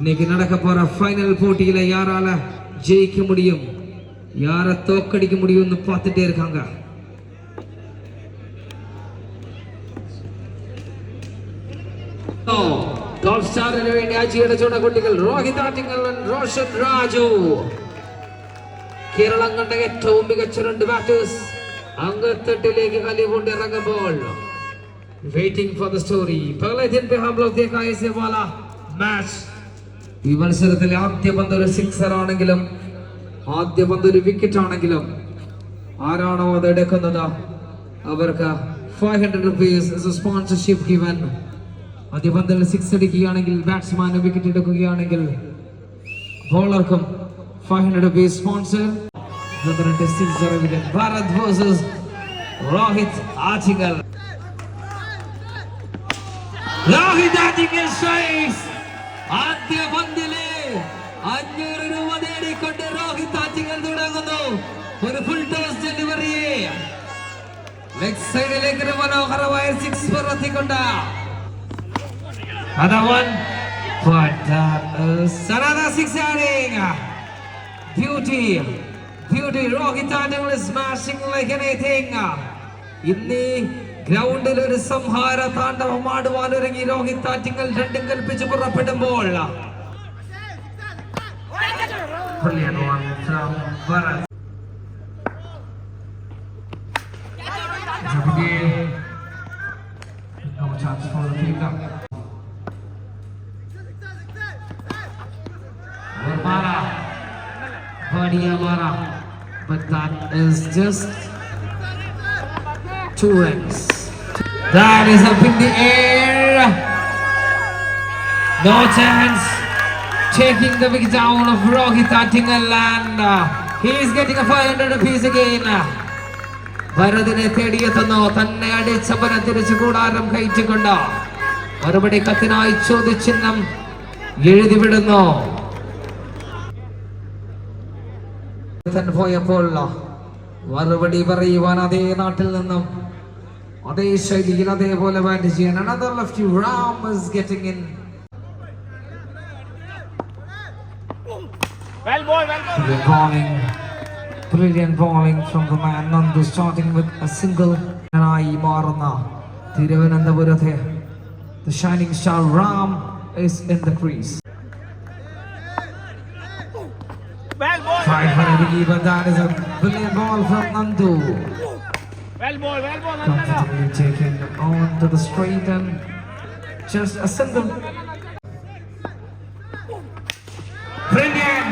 இன்னைக்கு நடக்க போற ஃபைனல் போட்டியில யாரால ஜெயிக்க முடியும் யார தோக்கடிக்க முடியும்னு பார்த்துட்டே இருக்காங்க ടോപ്പ് റോഷൻ രാജു ഏറ്റവും മികച്ച രണ്ട് ബാറ്റേഴ്സ് അംഗത്തെട്ടിലേക്ക് കളി ഫോർ ദ സ്റ്റോറി മാച്ച് ഈ മത്സരത്തിൽ ആദ്യ പന്ത് ഒരു സിക്സർ ആണെങ്കിലും ആദ്യ പന്ത് ഒരു വിക്കറ്റ് ആണെങ്കിലും ആരാണോ അത് എടുക്കുന്നത്? അവർക്ക് five hundred rupees sponsorship given ആദ്യ പന്തിൽ സിക്സ് അടിക്കുകയാണെങ്കിൽ ബാറ്റ്സ്മാൻ വിക്കറ്റ് എടുക്കുകയാണെങ്കിൽ ബോളർക്കും five hundred rupees sponsor Bharat versus Rohit Attingal Rohit strikes ആദ്യ പന്തിൽ അഞ്ഞൂറ് രൂപ നേടിക്കൊണ്ട് രോഹിത് ആറ്റിങ്ങൽ തുടങ്ങുന്നു. ഒരു ഫുൾ ടോസ് ലെഗ് സൈഡിലേക്ക് മനോഹരമായ സിക്സ് എത്തിക്കൊണ്ട. ഇന്ന് ഗ്രൗണ്ടിൽ ഒരു സംഹാര താണ്ഡവം ആടുവാൻ ഒരുങ്ങി രോഹിത് താറ്റിങ്ങൾ രണ്ടും കൽപ്പിച്ച് പുറപ്പെടുമ്പോൾ But that is just two eggs. That is up in the air. No chance. Taking the wicket down of Rohit Attingal and uh, he is getting a 500 rupees again. ഭരതിനെ തേടിയെത്തുന്നു തന്നെ അടിച്ചവനെ തിരിച്ചു കൂടാരം കയറ്റിക്കൊണ്ട് മറുപടി കത്തിനായി ചോദ്യചിഹ്നം എഴുതിവിടുന്നു പോയപ്പോൾ മറുപടി പറയുവാൻ അതേ നാട്ടിൽ നിന്നും അതേ ശൈലിയിൽ അതേപോലെ ബാറ്റ് ചെയ്യാൻ another lefty Ram is getting in Well ball, well ball. brilliant bowling brilliant bowling from the man Nandu starting with a single ആയി മാറുന്ന തിരുവനന്തപുരത്തെ the shining star Ram is in the crease Well ball. tried for a but that is a brilliant ball from Nandu Well ball, well ball. Nandana. comfortably taken on to the straight and just a single. Brilliant!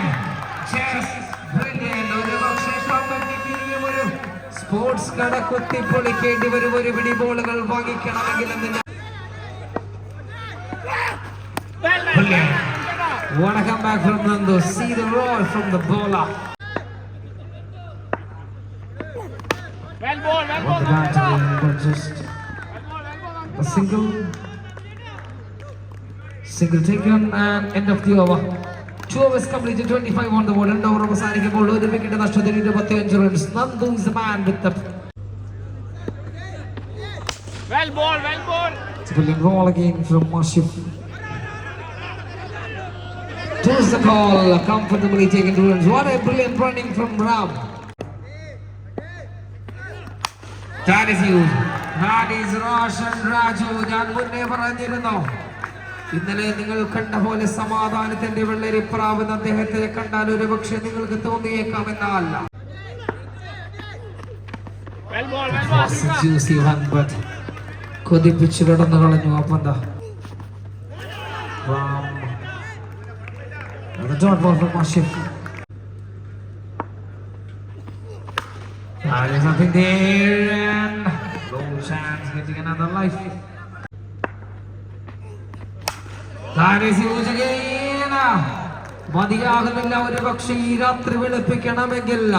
Just brilliant! ഒരു പക്ഷേ കമ്പനിക്ക് ഇനിയും ഒരു sports കട കുത്തി പൊളിക്കേണ്ടി വരും ഒരു പിടി ബോളുകൾ വാങ്ങിക്കണമെങ്കിൽ എന്തിനാ Well, well, Brilliant. Nandana. What a comeback from Nando. See the roar from the bowler. Well ball, well ball. On the Nandana. battery, but just Well ball, well ball. a Nandana. single single taken and end of the over. Two overs completed, 25 on the board. രണ്ട് over അവസാനിക്കുമ്പോൾ ഒരു wicket നഷ്ടത്തിന് ഇരുപത്തിയഞ്ച് runs Nandu is the man with the Well ball, well ball. brilliant ball again from Mashif. Towards the ball, comfortably taken two runs. What a brilliant running from Ram. ഞാൻ മുന്നേ പറഞ്ഞിരുന്നു. ഇന്നലെ നിങ്ങൾ കണ്ട പോലെ സമാധാനത്തിന്റെ വെള്ളരിപ്രാവ് എന്ന് അദ്ദേഹത്തെ കണ്ടാൽ ഒരു പക്ഷെ നിങ്ങൾക്ക് തോന്നിയേക്കാമെന്നല്ല. എന്നല്ല കൊതിപ്പിച്ചു കിടന്നു കളഞ്ഞു അപ്പന്താ പന്ത Ram. And a dot ball from Ashif. That is there's nothing there and low chance getting another life. That is huge again. മതിയാകുന്നില്ല ഒരു പക്ഷെ ഈ രാത്രി വെളുപ്പിക്കണമെങ്കിൽ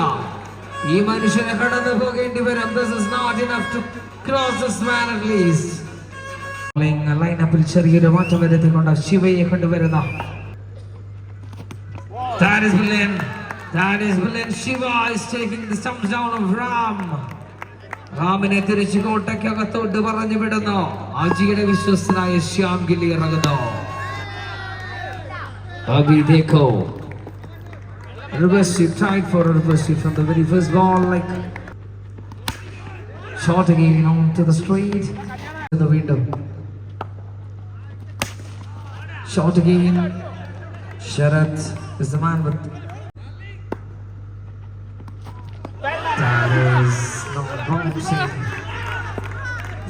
ഈ മനുഷ്യനെ കടന്നു പോകേണ്ടി വരും this is not enough to cross this man at least ലൈനപ്പിൽ ചെറിയൊരു മാറ്റം വരുത്തിക്കൊണ്ട് ശിവയെ കൊണ്ടുവരുന്ന That is brilliant. That is brilliant. Shiva is taking the stumps down of Ram. റാമിനെ തിരിച്ചു കോട്ടയ്ക്കകത്തോട്ട് പറഞ്ഞു വിടുന്നു അജിയുടെ വിശ്വസ്തനായ ശ്യാം ഗില്ലി ഇറങ്ങുന്നു Abhi Deko. Reverse sweep, tried for a reverse sweep from the very first ball, like shot again onto the straight to the window. Shot again. Sharat is the man with.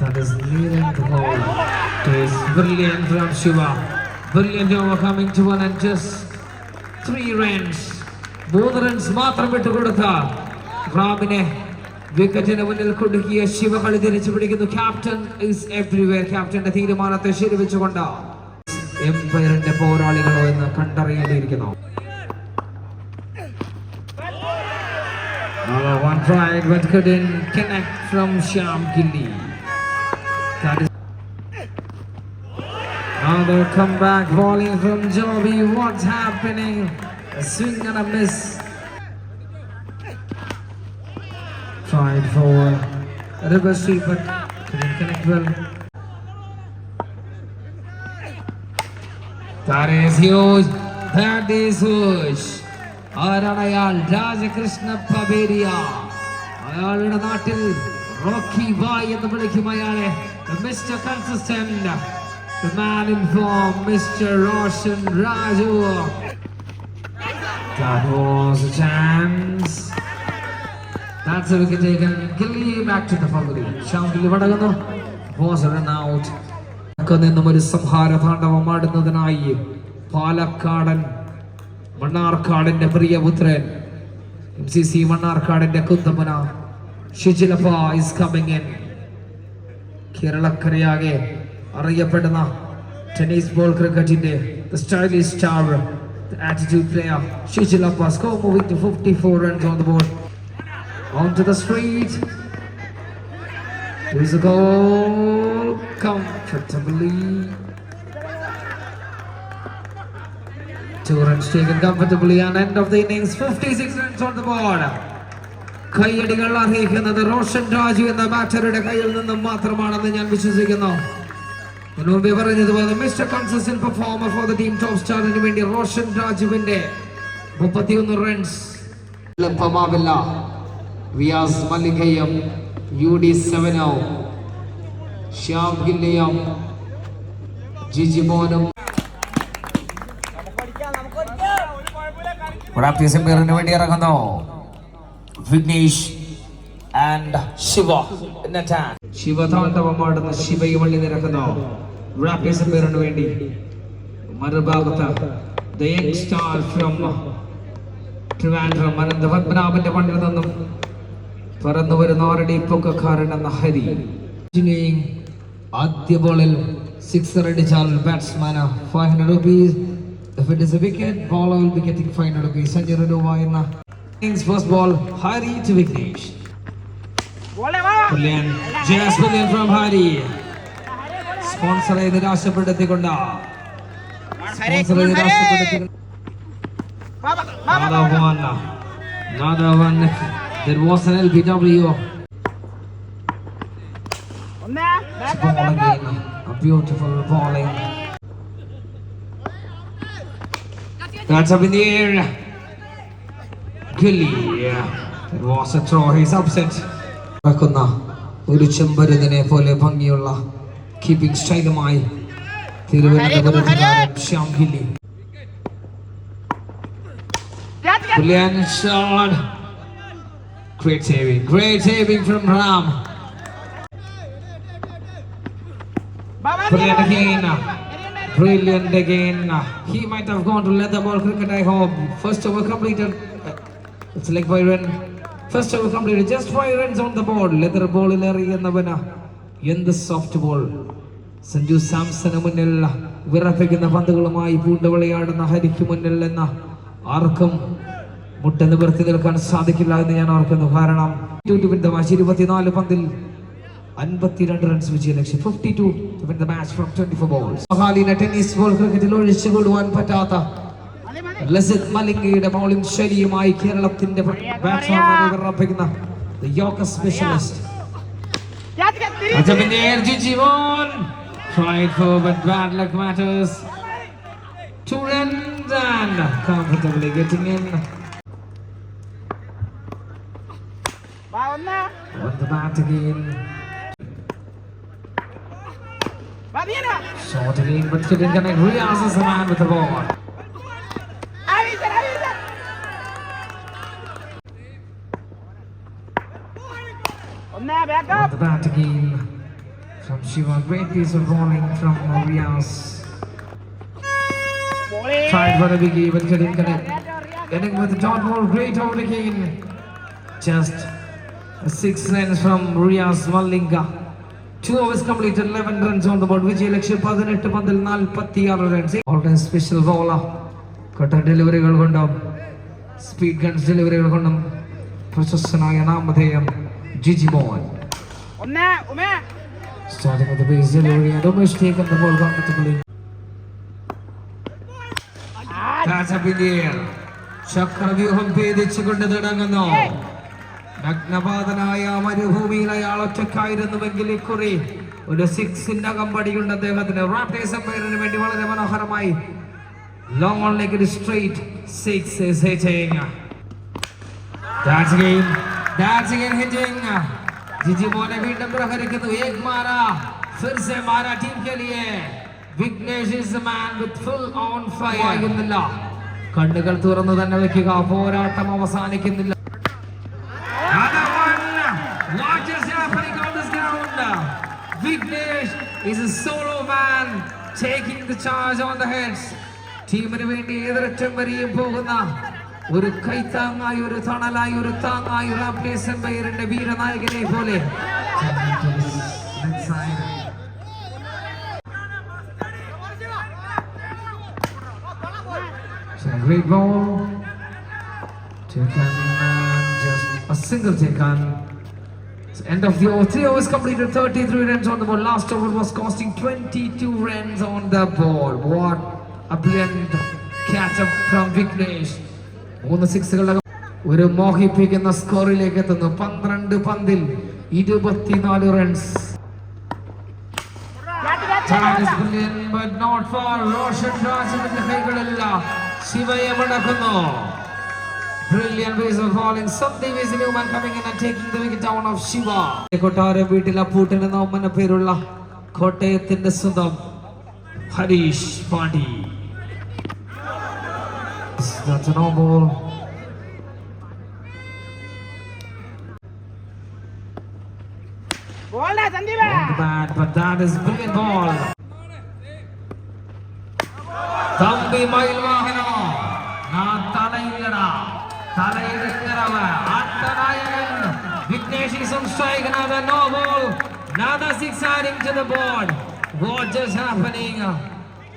That is leading the ball. It is brilliant from Shiva. Brilliant over coming to one and just three runs. മൂന്ന് runs മാത്രം വിട്ടുകൊടുത്ത റാമിനെ വിക്കറ്റിന് മുന്നിൽ കൊടുക്കിയ ശിവ കളി തിരിച്ചു പിടിക്കുന്നു captain is everywhere ക്യാപ്റ്റന്റെ തീരുമാനത്തെ ശരിവെച്ചുകൊണ്ട് എംപയറിന്റെ പോരാളികളോ എന്ന് കണ്ടറിയേണ്ടിയിരിക്കുന്നു Now one tried but couldn't connect from Shyam Gilly. That is now the comeback volley from Jovi. What's happening? A swing and a miss. Tried for a reverse sweep but couldn't connect well. That is huge. That is huge. ആരാണ് അയാൾ രാജകൃഷ്ണ പബേരിയ അയാളുടെ നാട്ടിൽ Rocky bye എന്ന് വിളിക്കും അയാളെ mister consistent The man in form, Mr. Roshan Raju. That was a chance. That's a wicket taken. Gilly back to the family. Sham Gilly Vadagano Was run out. നിന്നും ഒരു സംഹാര താണ്ഡവം ആടുന്നതിനായി പാലക്കാടൻ മണ്ണാർക്കാടിന്റെ പ്രിയപുത്രൻ എം സി സി മണ്ണാർക്കാടിന്റെ കുന്തമന Shijilappa is coming in കേരളക്കരയാകെ അറിയപ്പെടുന്ന ടെന്നീസ് ബോൾ ക്രിക്കറ്റിന്റെ stylish star to 54 runs on the board. Onto the street. Here's a goal. Comfortably. Two runs taken comfortably and end of the innings. 56 runs on the board. കൈയടികൾ അറിയിക്കുന്നത് റോഷൻ രാജു എന്ന ബാറ്ററുടെ കയ്യിൽ നിന്നും മാത്രമാണെന്ന് ഞാൻ വിശ്വസിക്കുന്നു. മുൻപേ പറഞ്ഞതുപോലെ mister consistent performer for the team top സ്റ്റാറിന് വേണ്ടി റോഷൻ രാജുവിന്റെ മുപ്പത്തിയൊന്ന് റൺസ് എളുപ്പമാവില്ല വിയാസ് മല്ലികയും യു ഡി സെവനും ശ്യാം ഗില്ലയും ജിജി പ്രാക്ടീസ് പേറിന് വേണ്ടി ഇറങ്ങുന്നു. വിഘ്നേഷ് ആൻഡ് ശിവ ശിവതാണ്ഡവമാടുന്ന ശിവയും വള്ളി നിരക്കുന്നു. പ്രാക്ടീസ് പേരിന് വേണ്ടി മറുഭാഗത്ത് the young star from Trivandrum Anantha പത്മനാഭന്റെ മണ്ണിൽ നിന്നും പറന്നു വരുന്ന ആരുടെ പൊക്കക്കാരൻ എന്ന ഹരി. ആദ്യ ബോളിൽ സിക്സർ അടിച്ചാൽ ബാറ്റ്സ്മാന് five hundred rupees If it is a wicket, ball will be getting 500 Okay, Sanjay Radova in the first ball, Hari to Vignesh. Brilliant. Just brilliant from Hari. Sponsor was an LBW. Ball again. A beautiful bowling. That's up in the air. Gilly. It was a throw. He's upset. നടക്കുന്ന ഒരു ചെമ്പരുതിനെ പോലെ ഭംഗിയുള്ള keeping സ്റ്റൈലുമായി തിരുവനന്തപുരത്തുകാരൻ Shyam Gilli Brilliant shot. Great saving. Great saving from Ram. Brilliant again. Brilliant again. He might have gone to leather ball cricket, I hope. First over completed. It's like Byron. First over completed. Just five runs on the board. Leather ball in എറിയുന്നവന് എന്ത് soft ball Sanju സാംസന് മുന്നിൽ വിറപ്പിക്കുന്ന പന്തുകളുമായി പൂണ്ട് വിളയാടുന്ന ഹരിക്ക് മുന്നിൽ എന്ന ആർക്കും മുട്ട നിവർത്തി നിൽക്കാൻ സാധിക്കില്ല എന്ന് ഞാൻ ഓർക്കുന്നു കാരണം ഇരുപത്തിനാല് പന്തിൽ അൻപത്തിരണ്ട് റൺസ് വിജയ ലക്ഷ്യം. Fifty two match from twenty four balls മഹാലിന tennis ball ക്രിക്കറ്റിൽ ഒഴിച്ചുകൂടുവാൻ പറ്റാത്ത ലസിത് മലിംഗയുടെ ബൗളിംഗ് ശൈലിയുമായി കേരളത്തിന്റെ ഉറപ്പിക്കുന്ന വിറപ്പിക്കുന്ന yoga specialist That's up in the air, Gigi Von. Tried for, but bad luck matters. Two runs comfortably getting in. വാ ഒന്ന് on the bat again. Short again, but he didn't connect. Riaz is the man with the ball. Back up. The bat again from Shiva. Great piece of bowling from Riaz. Tried for a biggie, but couldn't connect. Getting with Dortmund, great over again. Just six runs from Riaz Malinga. Two overs completed, 11 runs on the board. വിജയ ലക്ഷ്യം പതിനെട്ട് പന്തിൽ നാൽപ്പത്തിയാറ് runs ഓൾട്ടൈം special bowler കട്ട ഡെലിവറികൾ കൊണ്ടും speed guns ഡെലിവറികൾ കൊണ്ടും പ്രശസ്തനായ നാമധേയം ജിജി മോഹൻ. ഒന്ന് ഉമേ Starting with the base delivery and almost the ball air. ചക്രവ്യൂഹം ഭേദിച്ചുകൊണ്ട് തുടങ്ങുന്നു നഗ്നപാതനായ മരുഭൂമിയിൽ അയാൾ ഒറ്റക്കായിരുന്നുവെങ്കിൽ ഇക്കുറി ഒരു സിക്സിന്റെ കമ്പടിയുണ്ട് അദ്ദേഹത്തിന്. റാപ്റ്റേഴ്സ് അമ്പയറിന് വേണ്ടി വളരെ മനോഹരമായി. ലോങ് ഓണിലേക്ക് ഒരു സ്ട്രെയിറ്റ് സിക്സ്. ജിജി മോനെ വീണ്ടും പ്രഹരിക്കുന്നു. ഏക് മാറാ ഫിർ സെ മാറാ ടീം കെ लिए Vignesh is a man with full on fire ആകുന്നില്ല കണ്ണുകൾ തുറന്നു തന്നെ വെക്കുക. പോരാട്ടം അവസാനിക്കുന്നില്ല. is a solo man taking the charge on the heads. ടീമിന് വേണ്ടി ഏതൊരറ്റം വരെയും പോകുന്ന ഒരു കൈത്താങ്ങായി ഒരു തണലായി ഒരു താങ്ങായി ഒരു അപ്ലേസൻ ബൈറിന്റെ വീരനായകനെ പോലെ So, great ball. Taken and just a single taken. So end of the over. Three overs completed, 33 runs on the board. Last over was costing 22 runs on the board. What a brilliant catch up from Vignesh. മൂന്ന് സിക്സുകളുടെ ഒരു മോഹിപ്പിക്കുന്ന സ്കോറിലേക്ക് എത്തുന്നു പന്ത്രണ്ട് പന്തിൽ ഇരുപത്തിനാല് runs ശിവയെ മടക്കുന്നു Brilliant piece of bowling. Sandeep is the new man coming in and taking the wicket down of Shiva. കൊട്ടാരം വീട്ടിൽ അപ്പൂട്ടൻ എന്ന ഒമ്മന പേരുള്ള കോട്ടയത്തിന്റെ സ്വന്തം Harish Pandi That's a no ball. ബോളാ സന്ദീപ On the bat, but that is brilliant ball. Thampi മയിൽ വാഹനം ഞാൻ തലയില്ലടാ തലയിലെത്തിറവ ആട്ടനായകൻ Vignesh is on strike another no ball another six adding to the board what just happening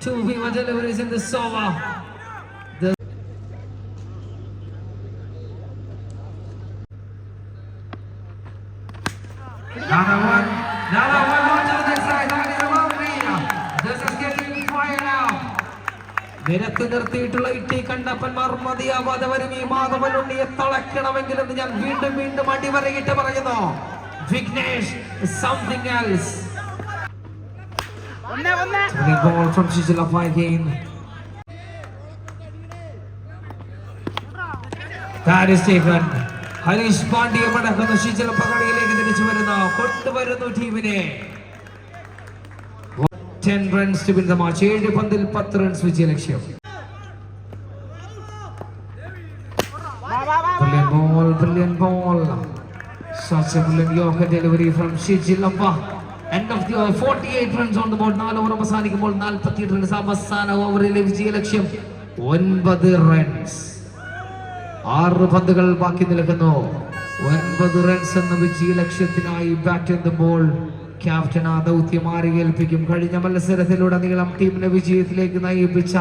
two viva deliveries in this over the Another one. നിരത്ത് നിർത്തിയിട്ടുള്ള ഇട്ടി കണ്ടപ്പന്മാർ മതിയാവാതെ വരും. ഈ മാധവനുണ്ണിയെ തളയ്ക്കണമെങ്കിലെന്ന് ഞാൻ വീണ്ടും വീണ്ടും അടിവരയിട്ട് പറയുന്നു. Vignesh something else ball from again. Harish Pandya മടക്കുന്ന ശിശില പകടയിലേക്ക് തിരിച്ചു വരുന്നു. കൊണ്ടുവരുന്നു ടീമിനെ. Ten runs to win the match ഏഴ് പന്തിൽ പത്ത് റൺസ് വിജയ ലക്ഷ്യം Brilliant ball, brilliant ball. Such a brilliant Yorker delivery from Shiji. End of the over, 48 runs on the board. നാല് ഓവർ അവസാനിക്കുമ്പോൾ 48 റൺസ് അവസാന ഓവറിലെ വിജയ ലക്ഷ്യം ഒൻപത് റൺസ് ആറ് പന്തുകൾ ബാക്കി നിൽക്കുന്നു ഒൻപത് റൺസ് എന്ന വിജയ ലക്ഷ്യത്തിനായി ബാറ്റ് എത്തുമ്പോൾ ക്യാപ്റ്റൻ ആ ദൗത്യം ആറിയേൽപ്പിക്കും കഴിഞ്ഞ മത്സരത്തിലുടനീളം ടീമിനെ വിജയത്തിലേക്ക് നയിപ്പിച്ച.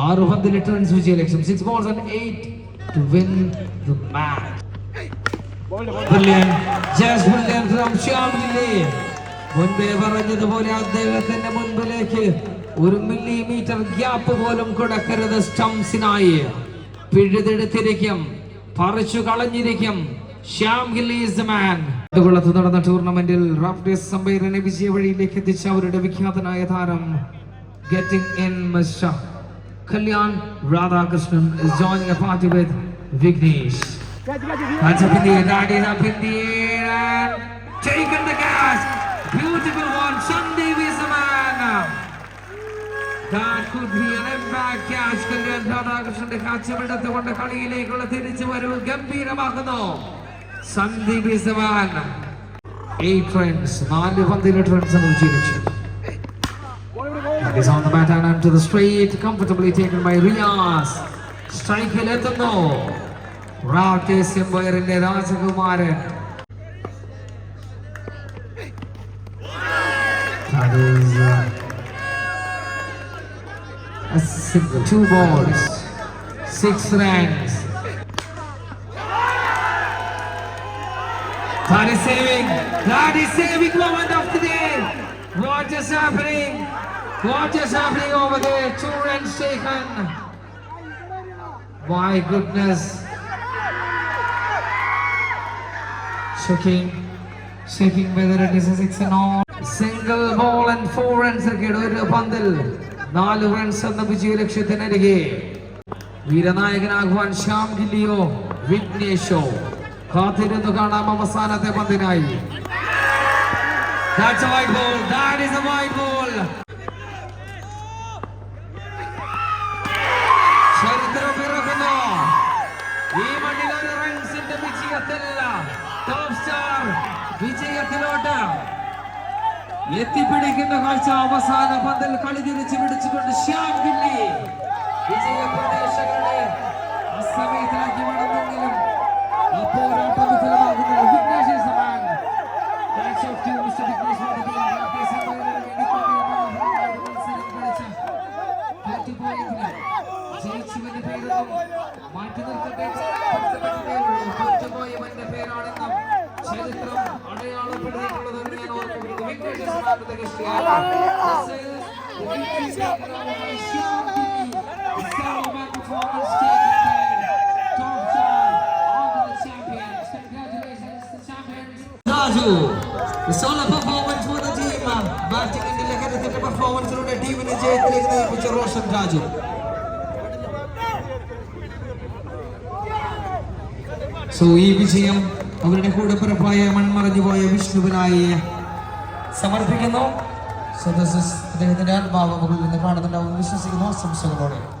ആറ് പന്തിൽ ലക്ഷ്യം six balls and eight to win the match Brilliant. Just brilliant. From Shyam Gilly. മുൻപേ പറഞ്ഞതുപോലെ അദ്ദേഹത്തിന്റെ മുൻപിലേക്ക് ഒരു മില്ലിമീറ്റർ ഗ്യാപ്പ് പോലും കൊടുക്കരുത് സ്റ്റംസിനായി. പിഴുതെടുത്തിരിക്കും. പറിച്ചു കളഞ്ഞിരിക്കും. Shyam gilli the man. കൊള്ളത്ത് നടന്ന ടൂർണമെന്റിൽ റാഫ്റ്റേഴ്സ് സംഭൈരനെ വിജയ വഴിയിലേക്ക് എത്തിച്ച അവരുടെ വിഖ്യാതനായ താരം getting in mister Kalyan Radhakrishnan joining a party with Vignesh Hands up in the air, that is up in the air and taken the gas. Beautiful one, Sunday Visaman. That could be an impact catch. Kalyan Radhakrishnan കാഴ്ചപ്പെടുത്ത് കൊണ്ട് കളിയിലേക്കുള്ള തിരിച്ചു വരവ് ഗംഭീരമാക്കുന്നു Sandeep man. Eight runs, നാല് runs ആണ് വിജയിച്ചു. That is on the bat and onto the straight, comfortably taken by Riyaz. സ്ട്രൈക്കിൽ എത്തുന്നു റാക്കേസ് എംപയറിന്റെ രാജകുമാരൻ That is uh, a single, two balls, six runs. That is saving. That is saving moment of the day. What is happening? What is happening over there? Two runs taken. My goodness. Checking. Checking whether it is a six and all. Single ball and four runs ഒക്കെ ഒരു പന്തിൽ നാല് runs എന്ന വിജയ ലക്ഷ്യത്തിനരികെ വീരനായകനാകുവാൻ ശ്യാം ഗില്ലിയോ വിഘ്നേഷോ കാത്തിരുന്നു കാണാം അവസാനത്തെ പന്തിനായി That's a white ball. That is a white ball. ചരിത്രം ഈ മണ്ണിൽ റൺസിന്റെ വിജയത്തില്ല ടോപ്പ് സ്റ്റാർ വിജയത്തിലോട്ട്. എത്തിപ്പിടിക്കുന്ന കാഴ്ച അവസാന പന്തൽ കളി തിരിച്ചു പിടിച്ചുകൊണ്ട് ശ്യാം ഗില്ലി വിജയ പ്രതീക്ഷകളെ അസമയത്തിലാക്കി മടങ്ങുമെങ്കിലും the performance for team the ലഹരത്തിന്റെ പെർഫോമൻസിലൂടെ ടീമിനെ ജയത്തിലേക്ക് നയിപ്പിച്ച റോഷൻ രാജു. സോ ഈ വിജയം അവരുടെ കൂടപ്പിറപ്പായ മൺമറഞ്ഞു പോയ വിഷ്ണുവിനായി സമർപ്പിക്കുന്നു. സോ ദിസ് ഇസ് അദ്ദേഹത്തിന്റെ ആത്മാവ് മുകളിൽ നിന്ന് കാണുന്നുണ്ടാവും വിശ്വസിക്കുന്നു. ആശംസകളോടെ.